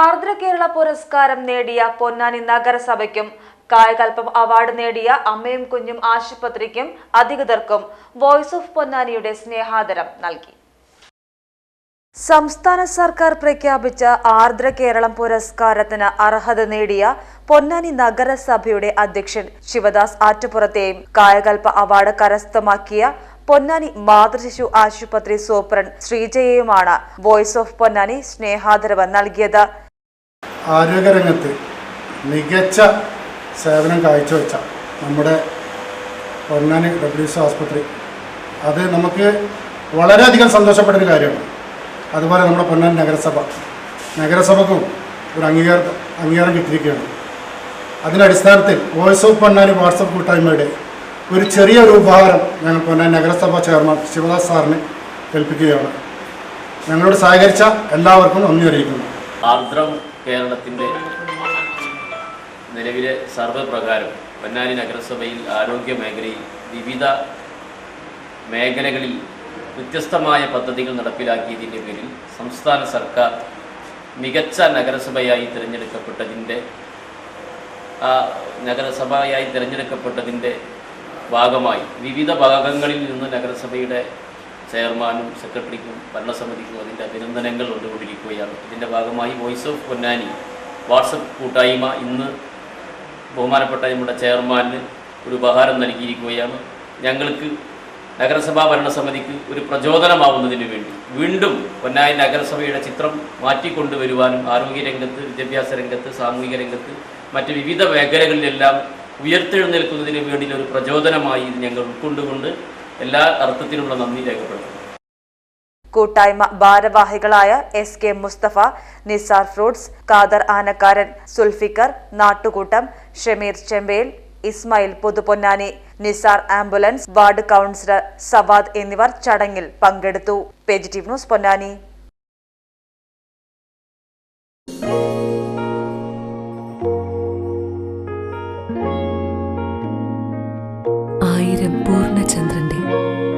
ആർദ്ര കേരള പുരസ്കാരം നേടിയ പൊന്നാനി നഗരസഭയ്ക്കും കായകൽപ്പം അവാർഡ് നേടിയ അമ്മയും കുഞ്ഞും ആശുപത്രിക്കും അധികൃതർക്കും വോയിസ് ഓഫ് പൊന്നാനിയുടെ സ്നേഹാദരം നൽകി. സംസ്ഥാന സർക്കാർ പ്രഖ്യാപിച്ച ആർദ്ര കേരളം പുരസ്കാരത്തിന് അർഹത നേടിയ പൊന്നാനി നഗരസഭയുടെ അധ്യക്ഷൻ ശിവദാസ് ആറ്റുപുറത്തെയും കായകൽപ്പ അവാർഡ് കരസ്ഥമാക്കിയ പൊന്നാനി മാതൃശിശു ആശുപത്രി സൂപ്രണ്ട് ശ്രീജയെയുമാണ് വോയിസ് ഓഫ് പൊന്നാനി സ്നേഹാദരവ് നൽകിയത്. ആരോഗ്യരംഗത്ത് മികച്ച സേവനം കാഴ്ചവെച്ച നമ്മുടെ പൊന്നാനി ഡബ്ല്യു ആസ്പത്രി. അത് നമുക്ക് വളരെയധികം സന്തോഷപ്പെടുന്ന കാര്യമാണ്. അതുപോലെ നമ്മുടെ പൊന്നാനി നഗരസഭ. നഗരസഭക്കും ഒരു അംഗീകാരം അംഗീകാരം കിട്ടിയിരിക്കുകയാണ്. അതിന്റെ അടിസ്ഥാനത്തിൽ വോയിസ് ഓഫ് പൊന്നാനി വാട്സപ്പ് കൂട്ടായ്മയുടെ ഒരു ചെറിയൊരു ഉപഹാരം ഞങ്ങൾ പൊന്നാനി നഗരസഭ ചെയർമാൻ ശിവദാസ് സാറിന് ഏൽപ്പിക്കുകയാണ് ഞങ്ങളോട് സഹകരിച്ച എല്ലാവർക്കും നന്ദി അറിയിക്കുന്നു. ആർദ്രം കേരളത്തിന്റെ നിലവിലെ സർവപ്രകാരം പൊന്നാനി നഗരസഭയിൽ ആരോഗ്യ മേഖലയിൽ വിവിധ മേഖലകളിൽ വ്യത്യസ്തമായ പദ്ധതികൾ നടപ്പിലാക്കിയതിന്റെ പേരിൽ സംസ്ഥാന സർക്കാർ മികച്ച നഗരസഭയായി തിരഞ്ഞെടുക്കപ്പെട്ടതിന്റെ നഗരസഭയായി തിരഞ്ഞെടുക്കപ്പെട്ടതിന്റെ ഭാഗമായി വിവിധ ഭാഗങ്ങളിൽ നിന്ന് നഗരസഭയുടെ ചെയർമാനും സെക്രട്ടറിക്കും ഭരണസമിതിക്കും അതിന്റെ അഭിനന്ദനങ്ങൾ കൊണ്ടുകൊണ്ടിരിക്കുകയാണ്. ഇതിന്റെ ഭാഗമായി വോയിസ് ഓഫ് പൊന്നാനി വാട്സപ്പ് കൂട്ടായ്മ ഇന്ന് ബഹുമാനപ്പെട്ട നമ്മുടെ ചെയർമാന് ഒരു ഉപഹാരം നൽകിയിരിക്കുകയാണ്. ഞങ്ങൾക്ക് നഗരസഭാ ഭരണസമിതിക്ക് ഒരു പ്രചോദനമാവുന്നതിന് വേണ്ടി വീണ്ടും പൊന്നാനി നഗരസഭയുടെ ചിത്രം മാറ്റിക്കൊണ്ടുവരുവാനും ആരോഗ്യരംഗത്ത് വിദ്യാഭ്യാസ രംഗത്ത് സാമൂഹിക രംഗത്ത് മറ്റ് വിവിധ മേഖലകളിലെല്ലാം ഉയർത്തെഴുന്നേൽക്കുന്നതിന് വേണ്ടി ഒരു പ്രചോദനമായി ഇത് ഞങ്ങൾ ഉൾക്കൊണ്ടുകൊണ്ട് എല്ലാ അർത്ഥത്തിലുള്ള നന്ദി രേഖപ്പെടുത്തുന്നു. കൂട്ടായ്മ ഭാരവാഹികളായ S K Musthafa Nisar fruits Khader Anakkaran Sulfikar നാട്ടുകൂട്ടം Shameer Chembel Ismail Puthuponnani Nisar ambulance ward councillor Savad എന്നിവർ ചടങ്ങിൽ പങ്കെടുത്തു. Positive news Ponnani.